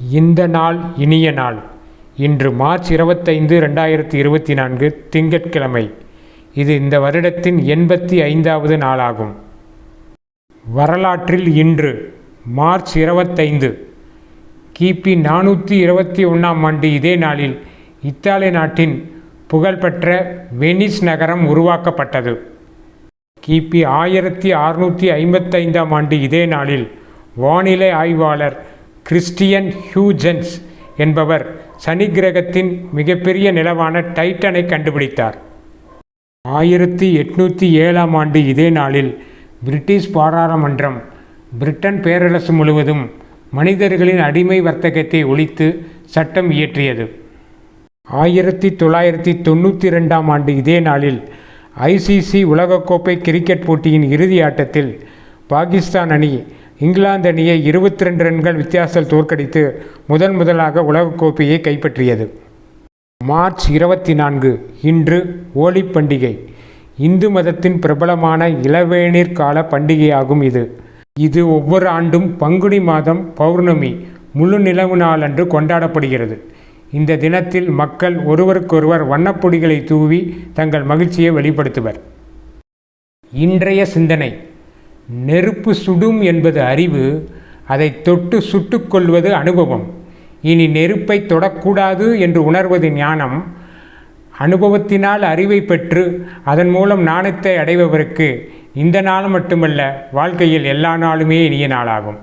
இந்த நாள் இனிய நாள். இன்று மார்ச் இருபத்தைந்து ரெண்டாயிரத்தி இருபத்தி நான்கு திங்கட்கிழமை. இது இந்த வருடத்தின் எண்பத்தி ஐந்தாவது நாளாகும். வரலாற்றில் இன்று மார்ச் இருபத்தைந்து. கிபி நானூற்றி இருபத்தி ஒன்றாம் ஆண்டு இதே நாளில் இத்தாலி நாட்டின் புகழ்பெற்ற வெனிஸ் நகரம் உருவாக்கப்பட்டது. கிபி ஆயிரத்தி அறுநூற்றி ஐம்பத்தைந்தாம் ஆண்டு இதே நாளில் வானிலை ஆய்வாளர் கிறிஸ்டியன் ஹியூஜென்ஸ் என்பவர் சனி கிரகத்தின் மிகப்பெரிய நிலவான டைட்டனை கண்டுபிடித்தார். ஆயிரத்தி எட்நூற்றி ஏழாம் ஆண்டு இதே நாளில் பிரிட்டிஷ் பாராளுமன்றம் பிரிட்டன் பேரரசு முழுவதும் மனிதர்களின் அடிமை வர்த்தகத்தை ஒழித்து சட்டம் இயற்றியது. ஆயிரத்தி தொள்ளாயிரத்தி தொண்ணூற்றி ரெண்டாம் ஆண்டு இதே நாளில் ஐசிசி உலகக்கோப்பை கிரிக்கெட் போட்டியின் இறுதி ஆட்டத்தில் பாகிஸ்தான் அணி இங்கிலாந்து அணியை இருபத்தி ரெண்டு ரன்கள் வித்தியாசத்தில் தோற்கடித்து முதன் முதலாக உலகக்கோப்பையை கைப்பற்றியது. மார்ச் இருபத்தி நான்கு இன்று ஓலி பண்டிகை. இந்து மதத்தின் பிரபலமான இளவேநீர் கால பண்டிகையாகும் இது. இது ஒவ்வொரு ஆண்டும் பங்குனி மாதம் பௌர்ணமி முழு நிலவு நாளன்று கொண்டாடப்படுகிறது. இந்த தினத்தில் மக்கள் ஒருவருக்கொருவர் வண்ணப்பொடிகளை தூவி தங்கள் மகிழ்ச்சியை வெளிப்படுத்துவர். இன்றைய சிந்தனை. நெருப்பு சுடும் என்பது அறிவு அதை தொட்டு சுட்டுக்கொள்வது அனுபவம். இனி நெருப்பை தொடக்கூடாது என்று உணர்வது ஞானம். அனுபவத்தினால் அறிவை பெற்று அதன் மூலம் நாணத்தை அடைபவருக்கு இந்த நாள் மட்டுமல்ல வாழ்க்கையில் எல்லா நாளுமே இனிய நாளாகும்.